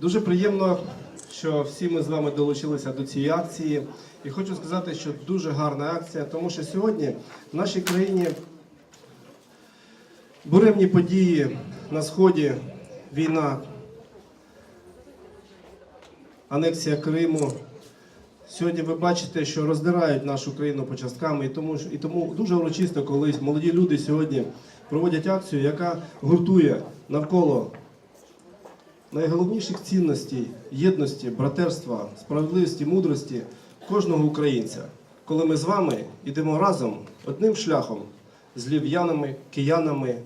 Дуже приємно, що всі ми з вами долучилися до цієї акції. І хочу сказати, що дуже гарна акція, тому що сьогодні в нашій країні буремні події на сході, війна, анексія Криму. Сьогодні ви бачите, що роздирають нашу країну по частками, і тому, і тому дуже урочисто, коли молоді люди сьогодні проводять акцію, яка гуртує навколо найголовніших цінностей єдності, братерства, справедливості, мудрості кожного українця, коли ми з вами йдемо разом одним шляхом з львів'янами, киянами,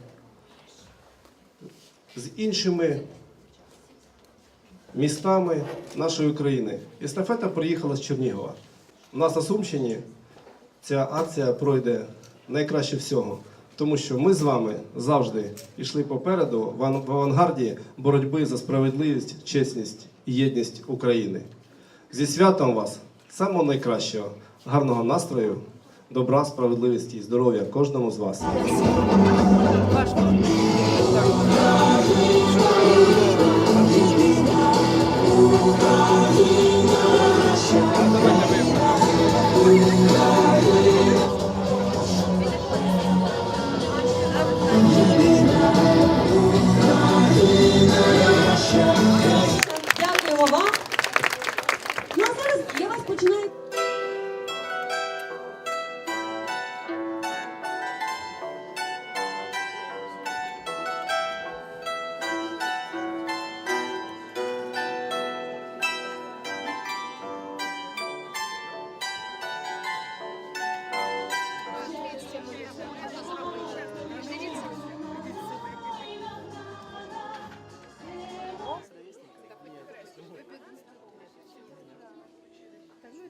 з іншими містами нашої України. Естафета приїхала з Чернігова. У нас на Сумщині ця акція пройде найкраще всього, тому що ми з вами завжди йшли попереду в авангарді боротьби за справедливість, чесність і єдність України. Зі святом вас, самого найкращого, гарного настрою, добра, справедливості і здоров'я кожному з вас.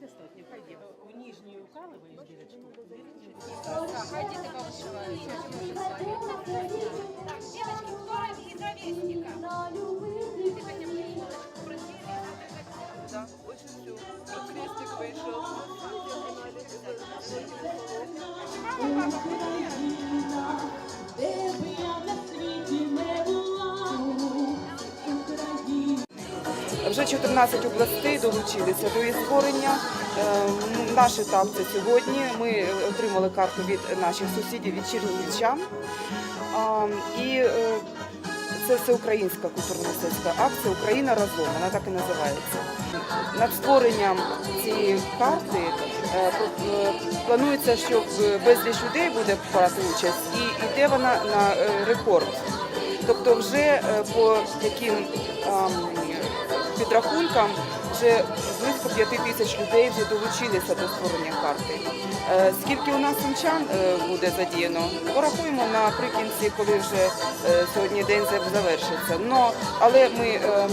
Девочки, кто из Вже 14 областей долучилися до її створення. Е, Наш етап це сьогодні. Ми отримали карту від наших сусідів від чернігівчан. І е, це всеукраїнська культурно-мистецька акція Україна разом. Вона так і називається. Над створенням цієї карти е, е, планується, що безліч людей буде брати участь, і йде вона на е, рекорд. Тобто, вже е, по таким підрахункам вже близько п'яти тисяч людей вже долучилися до створення карти. Е, Скільки у нас сумчан е, буде задіяно, порахуємо наприкінці, коли вже е, сьогодні день завершиться. Но, але ми ем,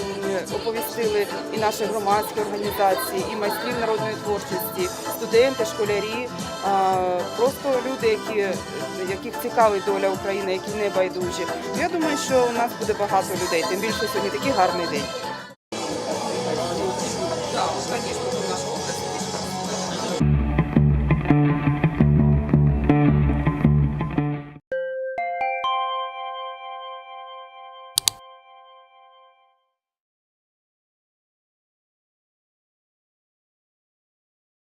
оповістили і наші громадські організації, і майстрів народної творчості, студенти, школярі, просто люди, які, яких цікавить доля України, які не байдужі. Я думаю, що у нас буде багато людей, тим більше сьогодні такий гарний день.